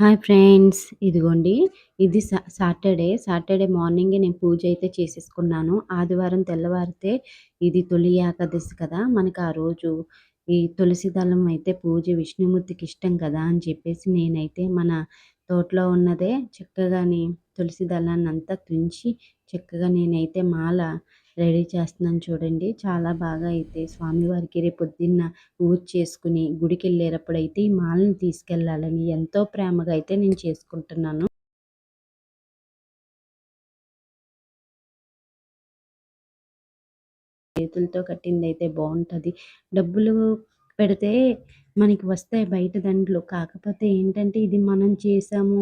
Hi friends ఇదిగోండి. ఇది సా Saturday. Saturday మార్నింగే నేను పూజ అయితే చేసేసుకున్నాను. ఆదివారం తెల్లవారితే ఇది తొలి ఏకాదశి కదా. మనకు ఆ రోజు ఈ తులసి దళం అయితే పూజ విష్ణుమూర్తికి ఇష్టం కదా అని చెప్పేసి నేనైతే మన తోటలో ఉన్నదే చక్కగాని తులసి దళాన్ని అంతా తుంచి చక్కగా నేనైతే మాల రెడీ చేస్తున్నాను చూడండి. చాలా బాగా అయితే స్వామివారికి రేపు పొద్దున్న ఊరు చేసుకుని గుడికి వెళ్ళేటప్పుడు అయితే ఈ మాలను తీసుకెళ్ళాలని ఎంతో ప్రేమగా అయితే నేను చేసుకుంటున్నాను. చేతులతో కట్టింది అయితే బాగుంటుంది. డబ్బులు పెడితే మనకి వస్తాయి బయట దండలు. కాకపోతే ఏంటంటే ఇది మనం చేసాము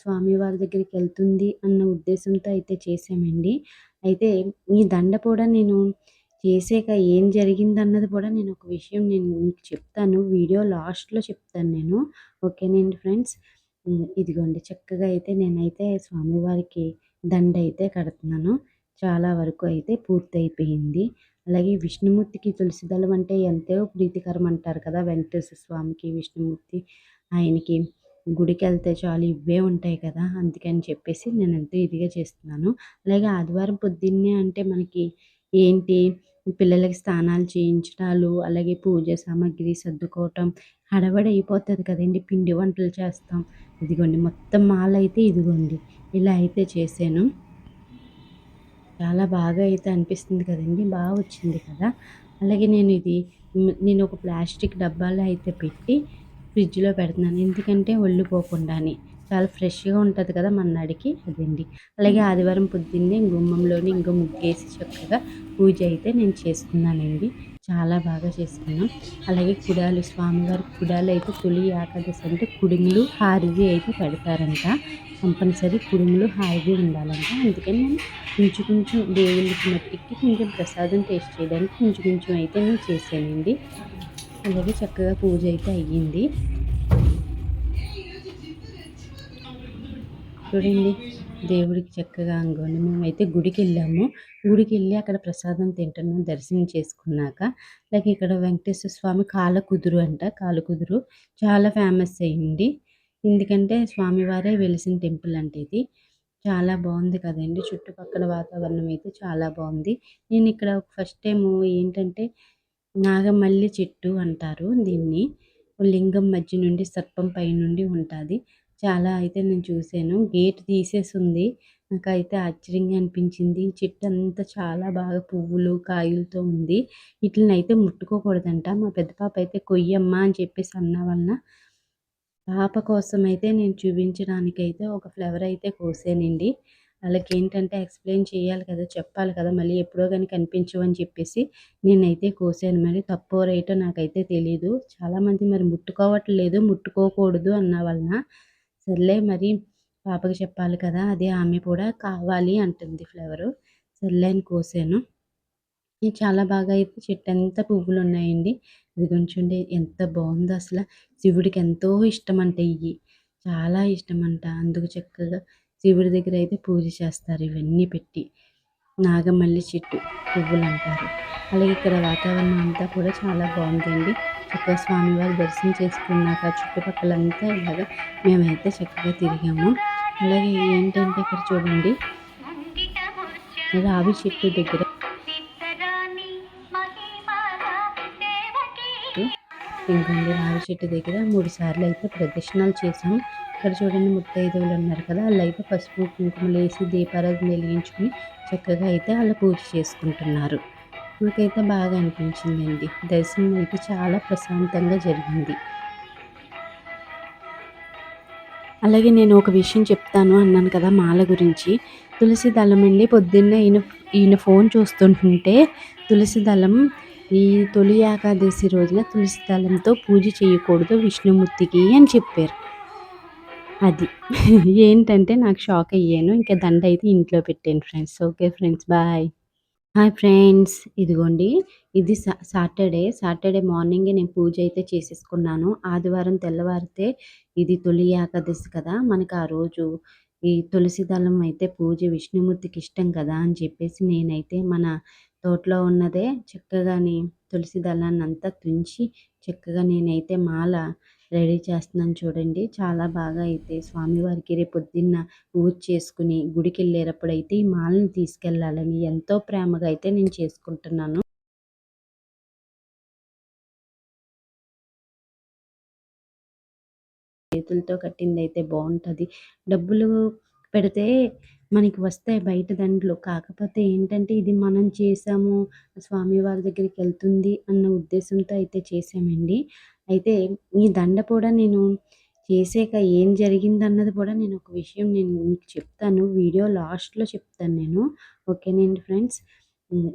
స్వామివారి దగ్గరికి వెళ్తుంది అన్న ఉద్దేశంతో అయితే చేసామండి అయితే ఈ దండ కూడా నేను చేసాక ఏం జరిగిందన్నది కూడా నేను ఒక విషయం నేను మీకు చెప్తాను. వీడియో లాస్ట్లో చెప్తాను నేను. ఓకేనండి ఫ్రెండ్స్? ఇదిగోండి చక్కగా అయితే నేనైతే స్వామివారికి దండ అయితే కడుతున్నాను. చాలా వరకు అయితే పూర్తయిపోయింది. అలాగే విష్ణుమూర్తికి తులసిదళం అంటే ఎంతో ప్రీతికరం అంటారు కదా వెంకటేశ్వర స్వామికి విష్ణుమూర్తి ఆయనకి. గుడికి వెళ్తే చాలు ఇవే ఉంటాయి కదా అందుకని చెప్పేసి నేను ఎంతో ఇదిగా చేస్తున్నాను. అలాగే ఆదివారం పొద్దున్నే అంటే మనకి ఏంటి? పిల్లలకి స్నానాలు చేయించడాలు అలాగే పూజ సామాగ్రి సర్దుకోవటం హడబడి అయిపోతుంది కదండి పిండి వంటలు చేస్తాం. ఇదిగోండి మొత్తం మాల అయితే ఇదిగోండి ఇలా అయితే చేశాను. చాలా బాగా అయితే అనిపిస్తుంది కదండి బాగా వచ్చింది కదా. అలాగే నేను ఇది నేను ఒక ప్లాస్టిక్ డబ్బాలో అయితే పెట్టి ఫ్రిడ్జ్లో పెడుతున్నాను. ఎందుకంటే ఒళ్ళిపోకుండా చాలా ఫ్రెష్గా ఉంటుంది కదా మన్నాడికి అదండి. అలాగే ఆదివారం పొద్దున్నే గుమ్మంలోని ఇంకో ముగ్గేసి చక్కగా పూజ అయితే నేను చేసుకున్నానండి. చాలా బాగా చేసుకున్నాం. అలాగే కుడాలు స్వామివారి కుడాలు అయితే తొలి ఏకాదశి అంటే కుడుములు హారిది అయితే పెడతారంట. కంపల్సరీ కుడుములు హారిది ఉండాలంట. అందుకని నేను కొంచెం కొంచెం దేవుళ్ళకి మట్టికి కొంచెం ప్రసాదం టేస్ట్ చేయడానికి కొంచెం కొంచెం అయితే నేను చేశానండి. అలాగే చక్కగా పూజ అయితే అయ్యింది. చూడండి దేవుడికి చక్కగా అంగోని. మేమైతే గుడికి వెళ్ళాము. గుడికి వెళ్ళి అక్కడ ప్రసాదం తింటున్నాం దర్శనం చేసుకున్నాక. అలాగే ఇక్కడ వెంకటేశ్వర స్వామి కాల కుదురు అంట కాల కుదురు చాలా ఫేమస్ అయింది ఎందుకంటే స్వామివారే వెలిసిన టెంపుల్ అంటే ఇది. చాలా బాగుంది కదండి. చుట్టుపక్కల వాతావరణం అయితే చాలా బాగుంది. నేను ఇక్కడ ఫస్ట్ టైం ఏంటంటే నాగమల్లి చెట్టు అంటారు దీన్ని. లింగం మధ్య నుండి సర్పం పై నుండి ఉంటుంది. చాలా అయితే నేను చూశాను. గేట్ తీసేసి ఉంది నాకైతే ఆశ్చర్యంగా అనిపించింది. చెట్టు అంతా చాలా బాగా పువ్వులు కాయలతో ఉంది. వీటిని అయితే ముట్టుకోకూడదంట. మా పెద్ద పాప అయితే కొయ్యమ్మ అని చెప్పేసి అన్న వలన పాప కోసం అయితే నేను చూపించడానికైతే ఒక ఫ్లవర్ అయితే కోసానండి. వాళ్ళకి ఏంటంటే ఎక్స్ప్లెయిన్ చేయాలి కదా చెప్పాలి కదా మళ్ళీ ఎప్పుడో కానీ కనిపించవని చెప్పేసి నేనైతే కోసాను. మరి తప్పో రైటో నాకైతే తెలియదు చాలామంది మరి ముట్టుకోవట్లేదు ముట్టుకోకూడదు అన్న వలన సర్లే మరి పాపకి చెప్పాలి కదా అదే ఆమె కూడా కావాలి అంటుంది ఫ్లవరు. సర్లే అని కోసాను. చాలా బాగా అయితే చెట్టు అంతా పువ్వులు ఉన్నాయండి ఇది కొంచెండి ఎంత బాగుందో అసలు. శివుడికి ఎంతో ఇష్టం అంట ఇవి చాలా ఇష్టం అంట అందుకు చక్కగా శివుడి దగ్గర అయితే పూజ చేస్తారు. ఇవన్నీ పెట్టి నాగమల్లి చెట్టు పువ్వులు అంటారు. అలాగే ఇక్కడ వాతావరణం అంతా కూడా చాలా బాగుందండి. చక్కగా స్వామివారి దర్శనం చేసుకున్నాక చుట్టుపక్కలంతా ఇలాగ మేమైతే చక్కగా తిరిగాము. అలాగే ఏంటంటే ఇక్కడ చూడండి రావి చెట్టు దగ్గర ఇంకొంది రావి చెట్టు దగ్గర మూడు సార్లు అయితే ప్రదక్షిణాలు చేసాము ఇక్కడ చూడండి ముత్తైదువులు ఉన్నారు కదా వాళ్ళు అయితే పసుపు కుంకుమలు వేసి దీపారాధన వెలిగించుకుని చక్కగా అయితే వాళ్ళు పూజ చేసుకుంటున్నారు. నాకైతే బాగా అనిపించిందండి. దర్శనం అయితే చాలా ప్రశాంతంగా జరిగింది. అలాగే నేను ఒక విషయం చెప్తాను అన్నాను కదా మాల గురించి. తులసి దళం అండి పొద్దున్న ఈయన ఈయన ఫోన్ చూస్తుంటుంటే తులసి దళం ఈ తొలి ఏకాదశి రోజున తులసి దళంతో పూజ చేయకూడదు విష్ణుమూర్తికి అని చెప్పారు. అది. ఏంటంటే నాకు షాక్ అయ్యాను. ఇంకా దండ అయితే ఇంట్లో పెట్టాను friends. Okay friends bye. Hi friends. ఇదిగోండి. ఇది సా సాటర్డే. సాటర్డే మార్నింగే నేను పూజ అయితే చేసేసుకున్నాను. ఆదివారం తెల్లవారితే ఇది తొలి ఏకాదశి కదా. మనకు ఆ రోజు ఈ తులసి దళం అయితే పూజ విష్ణుమూర్తికి ఇష్టం కదా అని చెప్పేసి నేనైతే మన తోటలో ఉన్నదే చక్కగాని తులసి దళాన్ని అంతా తుంచి చక్కగా నేనైతే మాల రెడీ చేస్తున్నాను చూడండి. చాలా బాగా అయితే స్వామివారికి రేపు పొద్దున్న పూజ చేసుకుని గుడికి వెళ్ళేటప్పుడు అయితే ఈ మాలను తీసుకెళ్ళాలని ఎంతో ప్రేమగా అయితే నేను చేసుకుంటున్నాను. చేతులతో కట్టింది అయితే బాగుంటుంది. డబ్బులు పెడితే మనకి వస్తాయి బయట దండలు కాకపోతే ఏంటంటే ఇది మనం చేసాము స్వామివారి దగ్గరికి వెళ్తుంది అన్న ఉద్దేశంతో అయితే చేసామండి అయితే ఈ దండ కూడా నేను చేసాక ఏం జరిగిందన్నది కూడా నేను ఒక విషయం నేను మీకు చెప్తాను. వీడియో లాస్ట్లో చెప్తాను నేను. ఓకేనండి ఫ్రెండ్స్?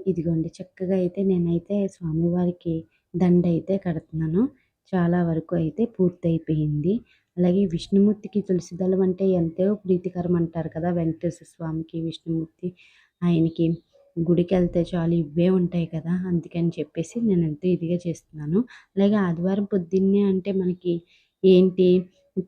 ఇదిగోండి చక్కగా అయితే నేనైతే స్వామివారికి దండ అయితే కడుతున్నాను. చాలా వరకు అయితే పూర్తయిపోయింది. అలాగే విష్ణుమూర్తికి తులసిదళం అంటే ఎంతో ప్రీతికరం అంటారు కదా వెంకటేశ్వర స్వామికి విష్ణుమూర్తి. ఆయనకి గుడికి వెళ్తే చాలు ఇవే ఉంటాయి కదా అందుకని చెప్పేసి నేను ఎంతో ఇదిగా చేస్తున్నాను. అలాగే ఆదివారం పొద్దున్నే అంటే మనకి ఏంటి?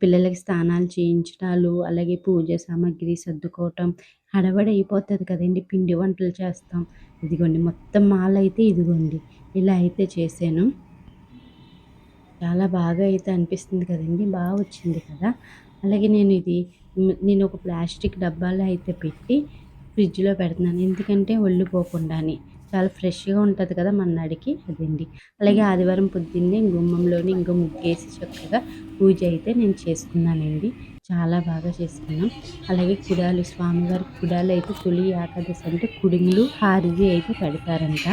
పిల్లలకి స్నానాలు చేయించడాలు అలాగే పూజ సామాగ్రి సర్దుకోవటం హడబడి అయిపోతుంది కదండి పిండి వంటలు చేస్తాం. ఇదిగోండి మొత్తం మాల అయితే ఇదిగోండి ఇలా అయితే చేశాను. చాలా బాగా అయితే అనిపిస్తుంది కదండి. బాగా వచ్చింది కదా. అలాగే నేను ఇది నేను ఒక ప్లాస్టిక్ డబ్బాలో అయితే పెట్టి ఫ్రిడ్జ్లో పెడుతున్నాను. ఎందుకంటే ఒళ్ళిపోకుండా చాలా ఫ్రెష్గా ఉంటుంది కదా మన్నాడికి అదండి. అలాగే ఆదివారం పొద్దున్నే గుమ్మంలోని ఇంకా ముగ్గేసి చక్కగా పూజ అయితే నేను చేసుకున్నానండి. చాలా బాగా చేసుకున్నాం. అలాగే కుడాలు స్వామివారి కుడాలు అయితే తొలి ఏకాదశి అంటే కుడుములు హారతి అయితే పెడతారంట.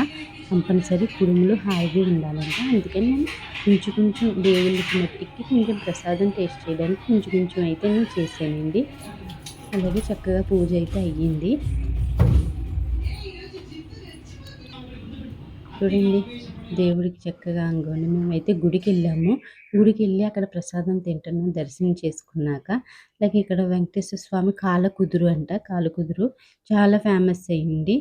కంపల్సరీ కుడుములు హాయిగా ఉండాలంట. అందుకని నేను కొంచెం కొంచెం దేవుళ్ళకి మట్టికి కొంచెం ప్రసాదం టేస్ట్ చేయడానికి కొంచెం కొంచెం అయితే నేను చేశానండి. అలాగే చక్కగా పూజ అయితే అయ్యింది. చూడండి. దేవుడికి చక్కగా అంగోని మేమైతే గుడికి వెళ్ళాము గుడికి వెళ్ళి అక్కడ ప్రసాదం తింటున్నాం దర్శనం చేసుకున్నాక. అలాగే ఇక్కడ వెంకటేశ్వర స్వామి కాలకుదురు అంట. కాలకుదురు చాలా ఫేమస్ అయ్యింది.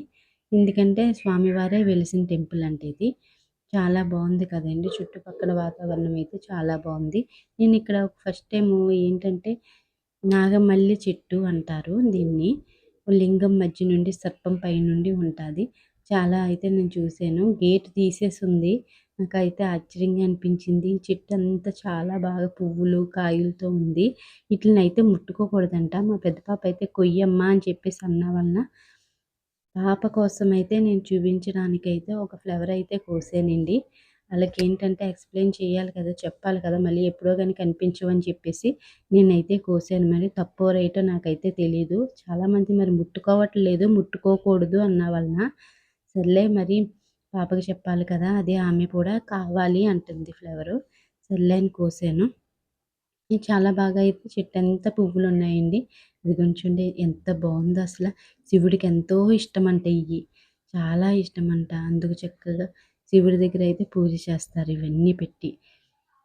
ఎందుకంటే స్వామివారే వెలిసిన టెంపుల్ అంటే ఇది. చాలా బాగుంది కదండి. చుట్టుపక్కల వాతావరణం అయితే చాలా బాగుంది. నేను ఇక్కడ ఫస్ట్ టైం ఏంటంటే నాగమల్లి చెట్టు అంటారు దీన్ని. లింగం మధ్య నుండి సర్పం పై నుండి ఉంటుంది. చాలా అయితే నేను చూశాను గేట్ తీసేసి ఉంది నాకైతే ఆశ్చర్యంగా అనిపించింది. చెట్టు అంతా చాలా బాగా పువ్వులు కాయలతో ఉంది. వీటిని అయితే ముట్టుకోకూడదంట. మా పెద్ద పాప అయితే కొయ్యమ్మ అని చెప్పేసి అన్న వలన పాప కోసం అయితే నేను చూపించడానికైతే ఒక ఫ్లవర్ అయితే కోసానండి. వాళ్ళకి ఏంటంటే ఎక్స్ప్లెయిన్ చేయాలి కదా చెప్పాలి కదా మళ్ళీ ఎప్పుడో కానీ కనిపించవని చెప్పేసి నేనైతే కోసాను. మరి తప్పో రైటో నాకైతే తెలియదు చాలామంది మరి ముట్టుకోవట్లేదు ముట్టుకోకూడదు అన్న వలన సర్లే మరి పాపకి చెప్పాలి కదా అదే ఆమె కూడా కావాలి అంటుంది ఫ్లవరు. సర్లే అని కోసాను. చాలా బాగా అయితే చెట్టు అంతా పువ్వులు ఉన్నాయండి ఇది కొంచెండి ఎంత బాగుందో అసలు. శివుడికి ఎంతో ఇష్టం అంట ఇవి చాలా ఇష్టం అంట అందుకు చక్కగా శివుడి దగ్గర అయితే పూజ చేస్తారు ఇవన్నీ పెట్టి.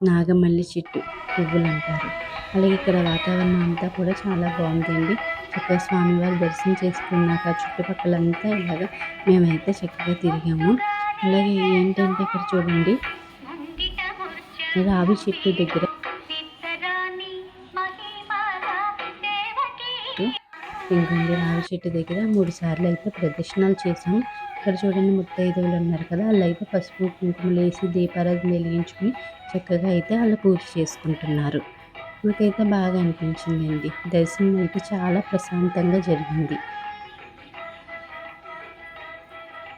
నాగమల్లి చెట్టు పువ్వులు అంటారు అలాగే ఇక్కడ వాతావరణం అంతా కూడా చాలా బాగుందండి. చక్కగా స్వామివారి దర్శనం చేసుకున్నాక చుట్టుపక్కలంతా ఇలాగా మేమైతే చక్కగా తిరిగాము. అలాగే ఏంటంటే ఇక్కడ చూడండి. రావి చెట్టు దగ్గర ఇంకొండి రావి చెట్టు దగ్గర మూడు సార్లు అయితే ప్రదర్శనలు చేశాము. ఇక్కడ చూడండి ముత్తైదువులు ఉన్నారు కదా వాళ్ళు అయితే పసుపు కుంకుమలు వేసి దీపారాధన వెలిగించుకుని చక్కగా అయితే వాళ్ళు పూజ చేసుకుంటున్నారు. నాకైతే బాగా అనిపించిందండి. దర్శనం అయితే చాలా ప్రశాంతంగా జరిగింది.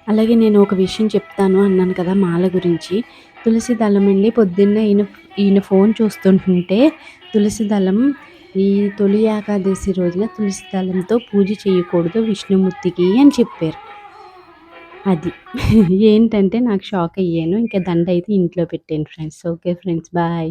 అలాగే నేను ఒక విషయం చెప్తాను అన్నాను కదా మాల గురించి. తులసి దళం అండి పొద్దున్న ఈయన ఈయన ఫోన్ చూస్తుంటుంటే తులసి దళం ఈ తొలి ఏకాదశి రోజున తులసి దళంతో పూజ చేయకూడదు విష్ణుమూర్తికి అని చెప్పారు. అది. ఏంటంటే నాకు షాక్ అయ్యాను. ఇంకా దండ అయితే ఇంట్లో పెట్టాను ఫ్రెండ్స్. Okay friends bye.